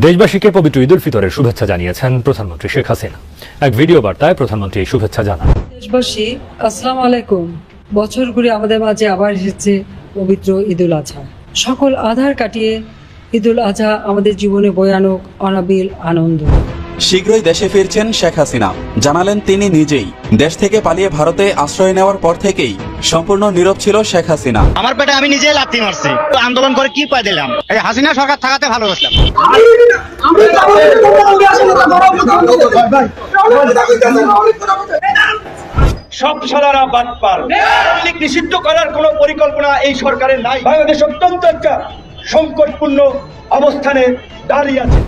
দেশবাসীকে পবিত্র ঈদ উল ফিতরের শুভেচ্ছা জানিয়েছেন প্রধানমন্ত্রী শেখ হাসিনা। এক ভিডিও বার্তায় প্রধানমন্ত্রী শুভেচ্ছা জানান। দেশবাসী, আসসালাম আলাইকুম। বছর ঘুরে আমাদের মাঝে আবার এসেছে পবিত্র ঈদ উল আজহা সকল আধার কাটিয়ে ঈদ উল আজহা আমাদের জীবনে বয়ানক অনাবিল আনন্দ। শীঘ্রই দেশে ফিরছেন শেখ হাসিনা। জানালেন তিনি নিজেই দেশ থেকে পালিয়ে ভারতে আশ্রয় নেওয়ার পর থেকেই সম্পূর্ণ নীরব ছিল শেখ হাসিনা। আমার পেটে আমি নিজে লাথি মারছি। তো আন্দোলন করে কি পাই দিলাম? এই হাসিনা সরকার থাকাতে ভালোবাসলাম। সব সালারা বাদ পার নিষিদ্ধ করার কোনো পরিকল্পনা এই সরকারের নাই। বাংলাদেশ অত্যন্ত একটা সংকটপূর্ণ অবস্থানে দাঁড়িয়ে আছে।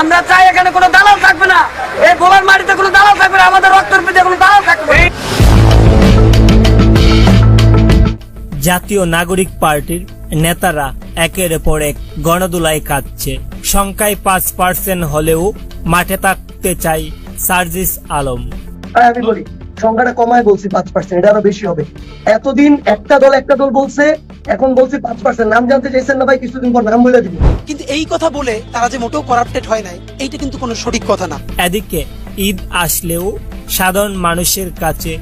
আমরা চাই এখানে কোনো দালাল থাকবে না। এই বোলার মাটিতে কোনো দালাল থাকবে না আমাদের রক্তের পিঠে কোনো দালাল থাকবে না। জাতীয় নাগরিক পার্টির নেতারা একের পর এক গণদুলায় কাঁদছে। সংখ্যায় পাঁচ পার্সেন্ট হলেও মাঠে থাকতে চাই সার্জিস আলম। আমি বলি সংখ্যাটা কমায় বলছি পাঁচ পার্সেন্ট এটা আরও বেশি হবে। এতদিন একটা দল একটা দল বলছে এখন বলছি পাঁচ পার্সেন্ট নাম জানতে চাইছেন না ভাই কিছুদিন পর নাম বলে দিব। কিন্তু এই কথা বলে তারা যে মোটেও করাপ্টেড হয় নাই এইটা কিন্তু কোনো সঠিক কথা না। এদিকে ঈদ আসলেও সাধারণ মানুষের কাছে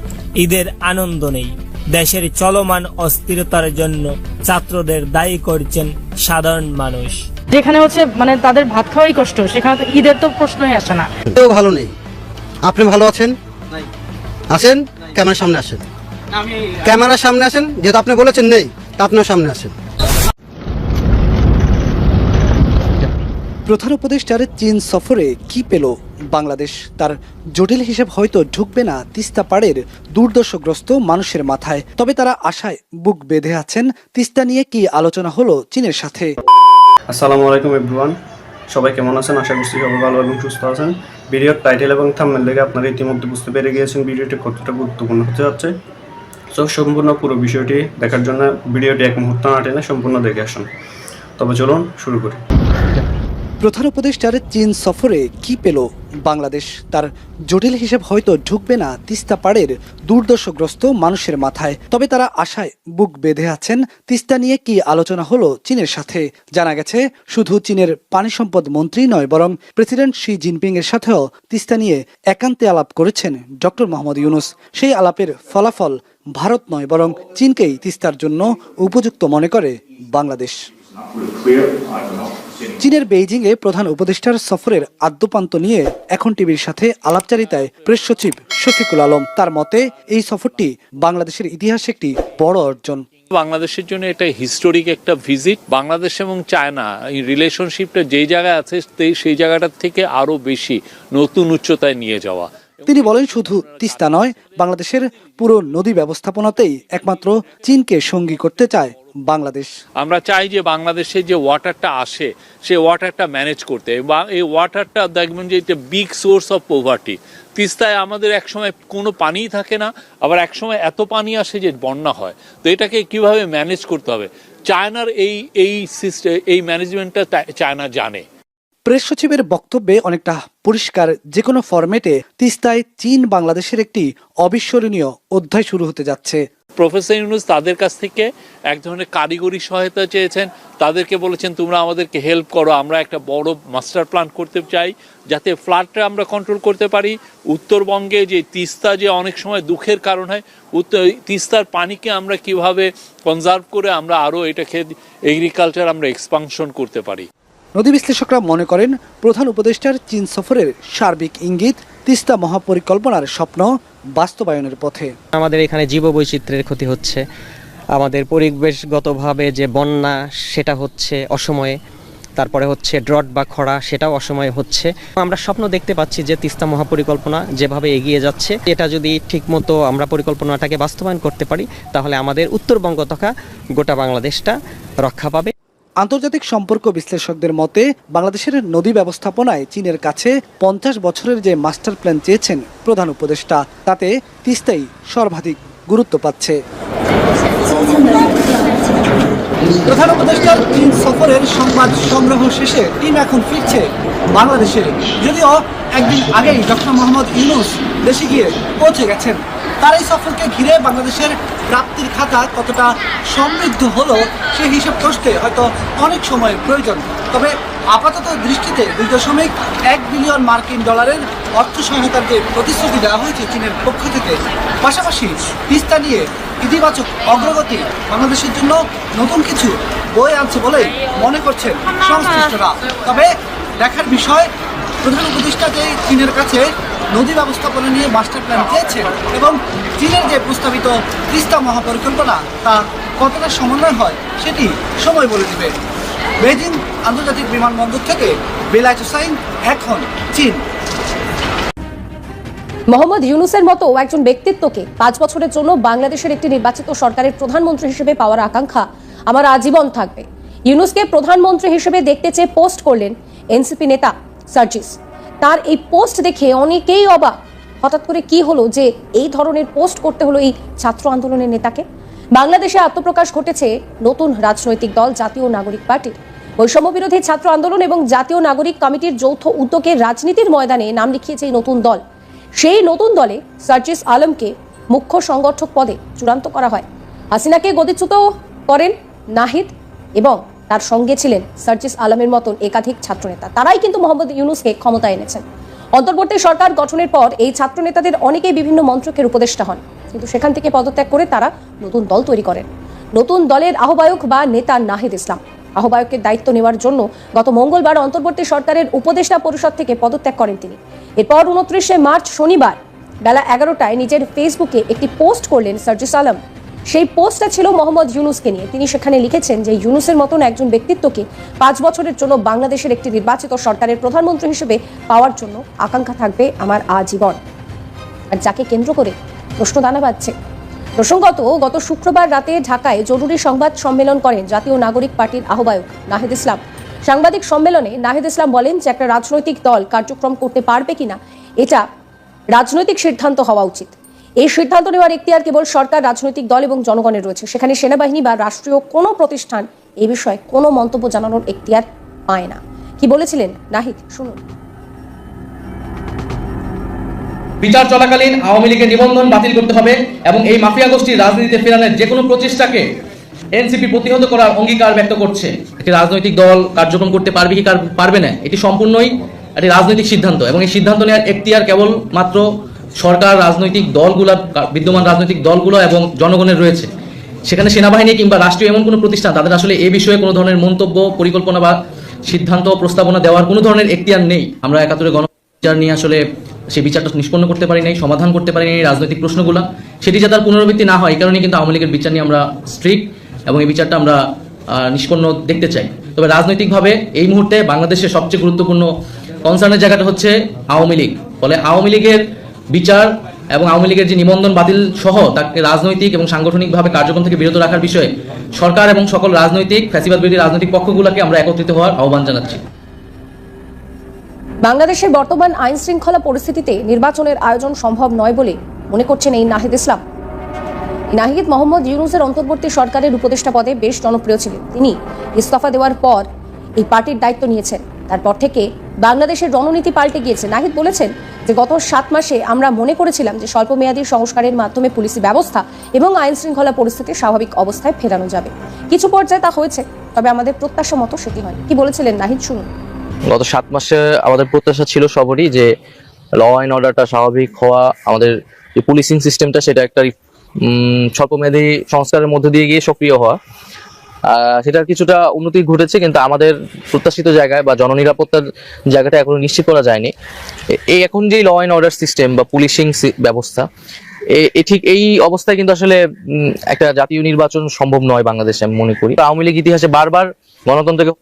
ঈদের আনন্দ নেই। দেশের চলমান অস্থিরতার জন্য ছাত্রদের দায়ী করছেন সাধারণ মানুষ। যেখানে হচ্ছে মানে তাদের ভাত খাওয়াই কষ্ট সেখানে তো ঈদের তো প্রশ্নই আসে না। কেউ ভালো নেই। আপনি ভালো আছেন? আসেন? ক্যামেরার সামনে আসেন। ক্যামেরার সামনে আসেন? যেহেতু আপনি বলেছেন নেই তা আপনার সামনে আসেন। প্রধান উপদেষ্টার চীন সফরে কি পেল বাংলাদেশ? তার জটিল হিসেব হয়তো ঢুকবে না তিস্তা পাড়ের দুর্দশগ্রস্ত মানুষের মাথায়। তবে তারা আশায় বুক বেঁধে আছেন। তিস্তা নিয়ে কি আলোচনা হলো চীনের সাথে? আসসালামু আলাইকুম এভরিওয়ান। সবাই কেমন আছেন? আশা করছি সবাই ভালো এবং সুস্থ আছেন। ভিডিওর টাইটেল এবং থামনেল দেখে আপনারা ইতিমধ্যে বুঝতে পেরে গিয়েছেন ভিডিওটি কতটা গুরুত্বপূর্ণ হতে যাচ্ছে। সো সম্পূর্ণ পুরো বিষয়টি দেখার জন্য ভিডিওটি এক মুহূর্ত না টেনে সম্পূর্ণ দেখে আসুন। তবে চলুন শুরু করি। প্রধান উপদেষ্টার চীন সফরে কি পেল? বাংলাদেশ। তার জটিল হিসেব হয়তো ঢুকবে না তিস্তা পাড়ের দুর্দশগ্রস্ত মানুষের মাথায়। তবে তারা আশায় বুক বেঁধে আছেন। তিস্তা নিয়ে কি আলোচনা হলো চীনের সাথে? জানা গেছে, শুধু চীনের পানি সম্পদ মন্ত্রী নয়, বরং প্রেসিডেন্ট শি জিনপিং এর সাথেও তিস্তা নিয়ে একান্তে আলাপ করেছেন ডক্টর মোহাম্মদ ইউনুস। সেই আলাপের ফলাফল ভারত নয়, বরং চীনকেই তিস্তার জন্য উপযুক্ত মনে করে বাংলাদেশ। চীনের বেইজিংয়ে প্রধান উপদেষ্টার সফরের আদ্যপান্ত নিয়ে এখন টিভির সাথে আলাপচারিতায় প্রেস সচিব শফিকুল আলম। তার মতে, এই সফরটি বাংলাদেশের ইতিহাসে একটি বড় অর্জন। বাংলাদেশের জন্য এটা হিস্টোরিক একটা ভিজিট বাংলাদেশ এবং চায়না, এই রিলেশনশিপটা যেই জায়গায় আছে সেই- জায়গাটার থেকে আরও বেশি নতুন উচ্চতায় নিয়ে যাওয়া। তিনি বলেন, শুধু তিস্তা নয়, বাংলাদেশের পুরো নদী ব্যবস্থাপনাতেই একমাত্র চীনকে সঙ্গী করতে চায় বাংলাদেশ। আমরা চাই যে বাংলাদেশে যে ওয়াটারটা আসে সেই ওয়াটারটা ম্যানেজ করতে। বা এই ওয়াটারটা দেখবেন যে এটা বিগ সোর্স অফ পোভার্টি তিস্তায় আমাদের একসময় কোনো পানিই থাকে না, আবার একসময় এত পানি আসে যে বন্যা হয়। তো এটাকে কীভাবে ম্যানেজ করতে হবে? চায়নার এই এই সিস্টেম এই ম্যানেজমেন্টটা চায়না জানে। প্রেস সচিবের বক্তব্যে অনেকটা পরিষ্কার, যে কোনো ফরম্যাটে তিস্তায় চীন বাংলাদেশের একটি অবিস্মরণীয় অধ্যায় শুরু হতে যাচ্ছে। প্রফেসর ইউনুস তাদের কাছ থেকে এক ধরনের কারিগরি সহায়তা চেয়েছেন। তাদেরকে বলেছেন, তোমরা আমাদেরকে হেল্প করো, আমরা একটা বড় মাস্টার প্ল্যান করতে চাই, যাতে ফ্লাডটা আমরা কন্ট্রোল করতে পারি। উত্তরবঙ্গে যে তিস্তা যে অনেক সময় দুঃখের কারণ হয়, উত্তর, তিস্তার পানিকে আমরা কীভাবে কনজার্ভ করে আমরা আরও এটাকে এগ্রিকালচার আমরা এক্সপানশন করতে পারি। নদী বিশ্লেষকরা মনে করেন, প্রধান উপদেষ্টার চীন সফরের সার্বিক ইঙ্গিত তিস্তা মহাপরিকল্পনার স্বপ্ন বাস্তবায়নের পথে। আমাদের এখানে জীববৈচিত্র্যের ক্ষতি হচ্ছে। আমাদের পরিবেশগতভাবে যে বন্যা, সেটা হচ্ছে অসময়ে। তারপরে হচ্ছে ড্রট বা খরা, সেটাও অসময়ে হচ্ছে। আমরা স্বপ্ন দেখতে পাচ্ছি যে তিস্তা মহাপরিকল্পনা যেভাবে এগিয়ে যাচ্ছে, এটা যদি ঠিকমতো আমরা পরিকল্পনাটাকে বাস্তবায়ন করতে পারি, তাহলে আমাদের উত্তরবঙ্গ তথা গোটা বাংলাদেশটা রক্ষা পাবে। আন্তর্জাতিক সম্পর্ক বিশ্লেষকদের মতে, বাংলাদেশের নদী ব্যবস্থাপনায় চীনের কাছে পঞ্চাশ বছরের যে মাস্টার প্ল্যান চেয়েছেন প্রধান উপদেষ্টা, তাতে তিস্তাই সর্বাধিক গুরুত্ব পাচ্ছে। প্রধান উপদেষ্টার চীন সফরের সংবাদ সংগ্রহ শেষে টিম এখন ফিরছে বাংলাদেশে, যদিও একদিন আগেই ডক্টর মোহাম্মদ ইউনুস দেশে গিয়ে পৌঁছে গেছেন। তার এই সফরকে ঘিরে বাংলাদেশের প্রাপ্তির খাতা কতটা সমৃদ্ধ হলো সেই হিসাব কষতে হয়তো অনেক সময় প্রয়োজন। তবে আপাতত দৃষ্টিতে দুই দশমিক এক বিলিয়ন মার্কিন ডলারের অর্থ সহায়তার যে প্রতিশ্রুতি দেওয়া হয়েছে চীনের পক্ষ থেকে, পাশাপাশি তিস্তা নিয়ে ইতিবাচক অগ্রগতি বাংলাদেশের জন্য নতুন কিছু বয়ে আনছে বলে মনে করছেন সংশ্লিষ্টরা। তবে দেখার বিষয়, প্রধান উপদেষ্টা যে চীনের কাছে নদী ব্যবস্থাপনা নিয়ে মাস্টার প্ল্যান চেয়েছেন এবং চীনের যে প্রস্তাবিত তিস্তা মহাপরিকল্পনা, তা কতটা সমন্বয় হয় সেটি সময় বলে দিবে। বেজিং আন্তর্জাতিক বিমানবন্দর থেকে বেলায়েত হুসাইন এখন চীন। মোহাম্মদ ইউনুসের মতো একজন ব্যক্তিত্বকে পাঁচ বছরের জন্য বাংলাদেশের একটি নির্বাচিত সরকারের প্রধানমন্ত্রী হিসেবে পাওয়ার আকাঙ্ক্ষা আমার আজীবন থাকবে। ইউনুসকে প্রধানমন্ত্রী হিসেবে দেখতে চেয়ে পোস্ট করলেন এনসিপি নেতা সার্জিস। তার এই পোস্ট দেখে অনেকেই অবাক। হঠাৎ করে কি হলো যে এই ধরনের পোস্ট করতে হলো এই ছাত্র আন্দোলনের নেতাকে? বাংলাদেশে আত্মপ্রকাশ ঘটেছে নতুন রাজনৈতিক দল, জাতীয় নাগরিক পার্টির। বৈষম্য বিরোধী ছাত্র আন্দোলন এবং জাতীয় নাগরিক কমিটির যৌথ উদ্যোগে রাজনীতির ময়দানে নাম লিখিয়েছে এই নতুন দল। সেই নতুন দলে সার্জিস আলমকে মুখ্য সংগঠক পদে চূড়ান্ত করা হয়। হাসিনাকে গদিচ্যুত করেন নাহিদ এবং তার সঙ্গে ছিলেন সার্জিস আলমের মতন একাধিক ছাত্রনেতা। তারাই কিন্তু মোহাম্মদ ইউনুসকে ক্ষমতায় এনেছেন। অন্তর্বর্তী সরকার গঠনের পর এই ছাত্রনেতাদের অনেকেই বিভিন্ন মন্ত্রকের উপদেষ্টা হন। কিন্তু সেখান থেকে পদত্যাগ করে তারা নতুন দল তৈরি করেন। নতুন দলের আহ্বায়ক বা নেতা নাহিদ ইসলাম। আহ্বায়কের দায়িত্ব নেওয়ার জন্য গত মঙ্গলবার অন্তর্বর্তী সরকারের উপদেষ্টা পরিষদ থেকে পদত্যাগ করেন তিনি। এরপর উনত্রিশে মার্চ শনিবার বেলা এগারোটায় নিজের ফেসবুকে একটি পোস্ট করলেন সার্জিস আলম। সেই পোস্টটা ছিল মোহাম্মদ ইউনুসকে নিয়ে। তিনি সেখানে লিখেছেন যে ইউনুসের মতন একজন ব্যক্তিত্বকে পাঁচ বছরের জন্য বাংলাদেশের একটি নির্বাচিত সরকারের প্রধানমন্ত্রী হিসেবে পাওয়ার জন্য আকাঙ্ক্ষা থাকবে আমার আজীবন। আর যাকে কেন্দ্র করে প্রশ্ন দানা বাজছে। প্রসঙ্গত, গত শুক্রবার রাতে ঢাকায় জরুরি সংবাদ সম্মেলন করেন জাতীয় নাগরিক পার্টির আহ্বায়ক নাহিদ ইসলাম। সাংবাদিক সম্মেলনে নাহিদ ইসলাম বলেন যে একটা রাজনৈতিক দল কার্যক্রম করতে পারবে কিনা, এটা রাজনৈতিক সিদ্ধান্ত হওয়া উচিত। এই সিদ্ধান্ত নেওয়ার এখতিয়ার কেবল সরকার, রাজনৈতিক দল এবং জনগণের রয়েছে। সেখানে সেনাবাহিনী বা রাষ্ট্রীয় কোনো প্রতিষ্ঠান এই বিষয়ে কোনো মন্তব্য জানানোর এখতিয়ার পায় না। কি বলেছিলেন? নাহিদ, শুনুন। বিচার চলাকালীন আওয়ামী লীগের নিবন্ধন বাতিল করতে হবে এবং এই মাফিয়া গোষ্ঠীর রাজনীতিতে ফেরানোর যে কোনো প্রচেষ্টাকে এনসিপি প্রতিহত করার অঙ্গীকার ব্যক্ত করছে। একটি রাজনৈতিক দল কার্যক্রম করতে পারবে কি পারবে না, এটি সম্পূর্ণই একটি রাজনৈতিক সিদ্ধান্ত এবং এই সিদ্ধান্ত নেওয়ার এখতিয়ার কেবল মাত্র সরকার, রাজনৈতিক দলগুলা, বিদ্যমান রাজনৈতিক দলগুলো এবং জনগণের রয়েছে। সেখানে সেনাবাহিনী কিংবা রাষ্ট্রীয় এমন কোনো প্রতিষ্ঠান, তাদের আসলে এ বিষয়ে কোনো ধরনের মন্তব্য, পরিকল্পনা বা সিদ্ধান্ত, প্রস্তাবনা দেওয়ার কোনো ধরনের এখতিয়ার নেই। আমরা একাত্তরে গণ বিচার নিয়ে আসলে সেই বিচারটা নিষ্পন্ন করতে পারি নাই, সমাধান করতে পারি নাই রাজনৈতিক প্রশ্নগুলো। সেটি যাতে আর পুনরাবৃত্তি না হয়, এই কারণে কিন্তু আওয়ামী লীগের বিচার নিয়ে আমরা স্ট্রিক্ট এবং এই বিচারটা আমরা নিষ্পন্ন দেখতে চাই। তবে রাজনৈতিকভাবে এই মুহূর্তে বাংলাদেশের সবচেয়ে গুরুত্বপূর্ণ কনসার্নের জায়গাটা হচ্ছে আওয়ামী লীগ। ফলে আওয়ামী লীগের বিচার এবং আওয়ামী লীগের যে নিবন্ধন বাতিল সহ তাকে রাজনৈতিক এবং সাংগঠনিকভাবে কার্যক্রম থেকে বিরত রাখার বিষয়ে সরকার এবং সকল রাজনৈতিক, ফ্যাসিবাদ বিরোধী রাজনৈতিক পক্ষগুলোকে আমরা একত্রিত হওয়ার আহ্বান জানাচ্ছি। বাংলাদেশের বর্তমান আইন শৃঙ্খলা পরিস্থিতিতে নির্বাচনের আয়োজন সম্ভব নয় বলে মনে করছেন এই নাহিদ ইসলাম। নাহিদ মোহাম্মদ ইউনুসের অন্তর্বর্তী সরকারের উপদেষ্টা পদে বেশ জনপ্রিয় ছিলেন। তিনি ইস্তফা দেওয়ার পর এই পার্টির দায়িত্ব নিয়েছেন। তারপর থেকে বাংলাদেশের রণনীতি পাল্টে গিয়েছে। নাহিদ বলেছেন যে গত সাত মাসে আমরা মনে করেছিলাম যে স্বল্পমেয়াদী সংস্কারের মাধ্যমে পুলিশি ব্যবস্থা এবং আইন শৃঙ্খলা পরিস্থিতি স্বাভাবিক অবস্থায় ফেরানো যাবে। কিছু পর্যায়ে তা হয়েছে, তবে আমাদের প্রত্যাশা মতো সেটি হয় কি বলেছিলেন নাহিদ, শুনুন। গত সাত মাসে আমাদের প্রত্যাশা ছিল সবারই যে ল অ্যান্ড অর্ডারটা স্বাভাবিক হওয়া, আমাদের যে পুলিশিং সিস্টেমটা সেটা একটা স্বল্পমেয়াদী সংস্কারের মধ্যে দিয়ে গিয়ে সক্রিয় হওয়া। সেটার কিছুটা উন্নতি ঘটেছে, কিন্তু আমাদের প্রত্যাশিত জায়গায় বা জননিরাপত্তার জায়গাটা এখনও নিশ্চিত করা যায়নি। এই এখন যে ল অ্যান্ড অর্ডার সিস্টেম বা পুলিশিং ব্যবস্থা ঠিক এই অবস্থায় কিন্তু আসলে একটা জাতীয় নির্বাচন সম্ভব নয় বাংলাদেশে, আমি মনে করি। আওয়ামী লীগ ইতিহাসে বারবার গণতন্ত্রকে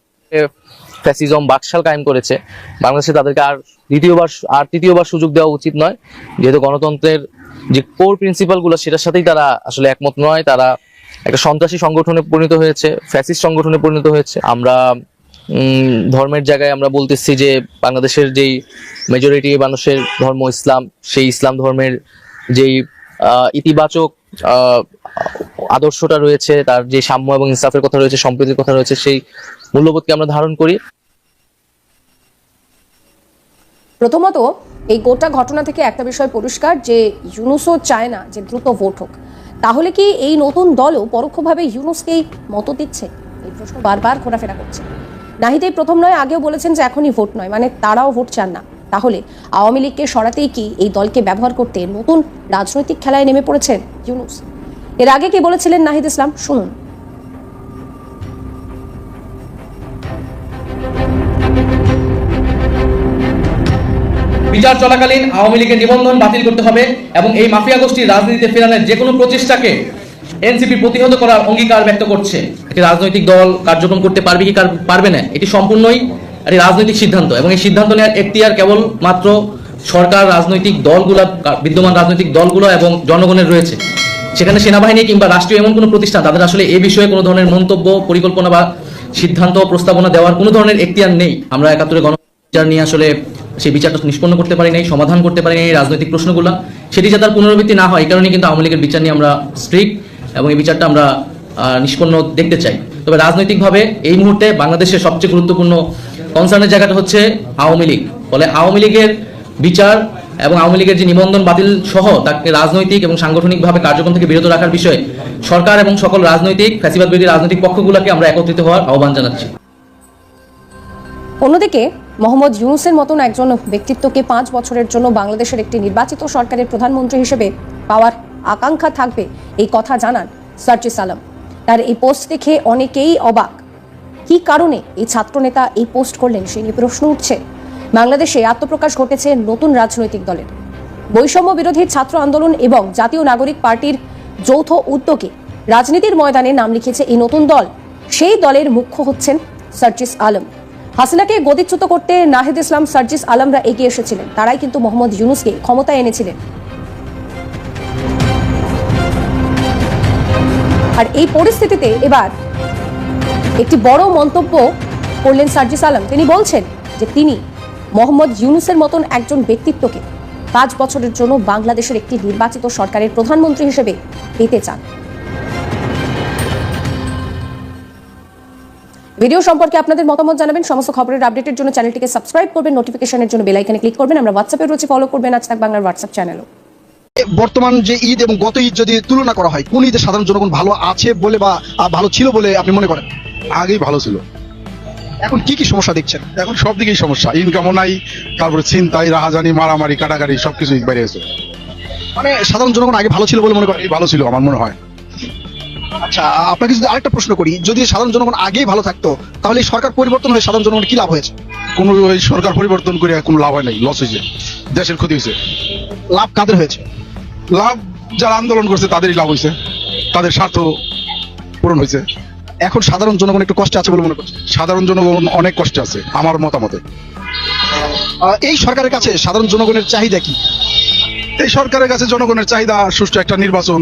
ফ্যাসিজম বাকশাল কায়েম করেছে। বাংলাদেশে তাদেরকে আর দ্বিতীয়বার আর তৃতীয়বার সুযোগ দেওয়া উচিত নয়। যেহেতু গণতন্ত্রের যে কোর প্রিন্সিপালগুলো, সেটার সাথেই তারা আসলে একমত নয়। তারা একটা সন্ত্রাসী সংগঠনে পরিণত হয়েছে, ফ্যাসিস্ট সংগঠনে পরিণত হয়েছে। আমরা ধর্মের জায়গায় আমরা বলতেছি যে বাংলাদেশের যেই মেজরিটি মানুষের ধর্ম ইসলাম, সেই ইসলাম ধর্মের যেই ইতিবাচক আদর্শটা রয়েছে, তার যে সাম্য এবং ইনসাফের কথা রয়েছে, সম্প্রীতির কথা রয়েছে, সেই মূল্যবোধকে আমরা ধারণ করি। প্রথমত, এই গোটা ঘটনা থেকে একটা বিষয় পরিষ্কার যে ইউনুসও চায় না যে দ্রুত ভোট হোক। তাহলে কি এই নতুন দলও পরোক্ষভাবে ইউনুসকেই মত দিচ্ছে? এই প্রশ্ন বারবার ঘোরাফেরা করছে। নাহিদ এই প্রথম নয়, আগেও বলেছেন যে এখনই ভোট নয় মানে তারাও ভোট চান না। তাহলে আওয়ামী লীগকে সরাতেই কি এই দলকে ব্যবহার করতে নতুন রাজনৈতিক খেলায় নেমে পড়েছেন ইউনুস? এর আগে কি বলেছিলেন নাহিদ ইসলাম? শুনুন। বিচার চলাকালীন আওয়ামী লীগের নিবন্ধন বাতিল করতে হবে এবং এই মাফিয়া গোষ্ঠীর রাজনীতিতে ফেরানোর যে কোনো প্রচেষ্টাকে এনসিপি প্রতিহত করার অঙ্গীকার ব্যক্ত করছে। একটি রাজনৈতিক দল কার্যক্রম করতে পারবে কি পারবে না, এটি সম্পূর্ণই একটি রাজনৈতিক সিদ্ধান্ত এবং এই সিদ্ধান্ত নেওয়ার এখতিয়ার কেবল মাত্র সরকার, রাজনৈতিক দলগুলো বিদ্যমান রাজনৈতিক দলগুলো এবং জনগণের রয়েছে। সেখানে সেনাবাহিনী কিংবা রাষ্ট্রীয় এমন কোনো প্রতিষ্ঠান, তাদের আসলে এই বিষয়ে কোনো ধরনের মন্তব্য, পরিকল্পনা বা সিদ্ধান্ত, প্রস্তাবনা দেওয়ার কোনো ধরনের এখতিয়ার নেই। আমরা একাত্তরে গণ নিয়ে আসলে সেই বিচারটা নিষ্পন্ন করতে পারি নাই, সমাধান করতে পারি নাই রাজনৈতিক প্রশ্নগুলো। সেটি যাতে আর পুনরাবৃত্তি না হয়, এই কারণে কিন্তু আওয়ামী লীগের বিচার নিয়ে আমরা স্ট্রিক্ট এবং এই বিচারটা আমরা নিষ্পন্ন দেখতে চাই। তবে রাজনৈতিকভাবে এই মুহূর্তে বাংলাদেশের সবচেয়ে গুরুত্বপূর্ণ কনসার্নের জায়গাটা হচ্ছে আওয়ামী লীগ। ফলে আওয়ামী লীগের বিচার এবং আওয়ামী লীগের যে নিবন্ধন বাতিল সহ তাকে রাজনৈতিক এবং সাংগঠনিকভাবে কার্যক্রম থেকে বিরত রাখার বিষয়ে সরকার এবং সকল রাজনৈতিক ফ্যাসিবাদ বিরোধী রাজনৈতিক পক্ষগুলোকে আমরা একত্রিত হওয়ার আহ্বান জানাচ্ছি। অন্যদিকে মোহাম্মদ ইউনুসের মতন একজন ব্যক্তিত্বকে পাঁচ বছরের জন্য বাংলাদেশের একটি নির্বাচিত সরকারের প্রধানমন্ত্রী হিসেবে পাওয়ার আকাঙ্ক্ষা থাকবে, এই কথা জানান সার্জিস আলম তার এই পোস্ট দেখে অনেকেই অবাক। কি কারণে এই ছাত্রনেতা এই পোস্ট করলেন সে নিয়ে প্রশ্ন উঠছে। বাংলাদেশে আত্মপ্রকাশ ঘটেছে নতুন রাজনৈতিক দলের। বৈষম্য বিরোধী ছাত্র আন্দোলন এবং জাতীয় নাগরিক পার্টির যৌথ উদ্যোগে রাজনীতির ময়দানে নাম লিখেছে এই নতুন দল। সেই দলের মুখ্য হচ্ছেন সার্জিস আলম। হাসিনাকে গদিচ্যুত করতে নাহিদ ইসলাম, সার্জিস আলমরা এগিয়ে এসেছিলেন। তারাই কিন্তু মোহাম্মদ ইউনুসকে ক্ষমতায় এনেছিলেন। আর এই পরিস্থিতিতে এবার একটি বড় মন্তব্য করলেন সার্জিস আলম। তিনি বলছেন যে তিনি মোহাম্মদ ইউনুসের মতন একজন ব্যক্তিত্বকে পাঁচ বছরের জন্য বাংলাদেশের একটি নির্বাচিত সরকারের প্রধানমন্ত্রী হিসেবে পেতে চান। ভিডিও সম্পর্কে আপনাদের মতামত জানাবেন। সমস্ত খবরের আপডেটের জন্য চ্যানেলটিকে সাবস্ক্রাইব করবেন নোটিফিকেশনের জন্য বেল আইকনে ক্লিক করবেন। আমরা হোয়াটসঅ্যাপে রয়েছে ফলো করবেন আজ তাক বাংলার হোয়াটসঅ্যাপ চ্যানেলও বর্তমান যে ঈদ এবং গত ঈদ যদি তুলনা করা হয় কোন ঈদে সাধারণ জনগণ ভালো আছে বলে বা ভালো ছিল বলে আপনি মনে করেন? আগেই ভালো ছিল। এখন কি কি সমস্যা দেখছেন? এখন সব দিকেই সমস্যা। ইনকামও নাই তারপরে ছিনতাই রাহাজানি মারামারি কাটাকাটি সবকিছু বেড়ে গেছে। মানে সাধারণ জনগণ আগে ভালো ছিল বলে মনে করেন? ভালো ছিল আমার মনে হয়। আচ্ছা আপনাকে যদি আরেকটা প্রশ্ন করি যদি সাধারণ জনগণ আগেই ভালো থাকতো তাহলে সরকার পরিবর্তন হয়ে সাধারণ জনগণ কি লাভ হয়েছে? কোন ওই সরকার পরিবর্তন করে কোনো লাভ হয় নাই লস হয়েছে দেশের ক্ষতি হয়েছে। লাভ কাদের হয়েছে? লাভ যারা আন্দোলন করছে তাদেরই লাভ হয়েছে তাদের স্বার্থ পূরণ হয়েছে। এখন সাধারণ জনগণ একটু কষ্টে আছে বলে মনে করছে সাধারণ জনগণ অনেক কষ্টে আছে আমার মতামতে। এই সরকারের কাছে সাধারণ জনগণের চাহিদা কি? এই সরকারের কাছে জনগণের চাহিদা সুষ্ঠু একটা নির্বাচন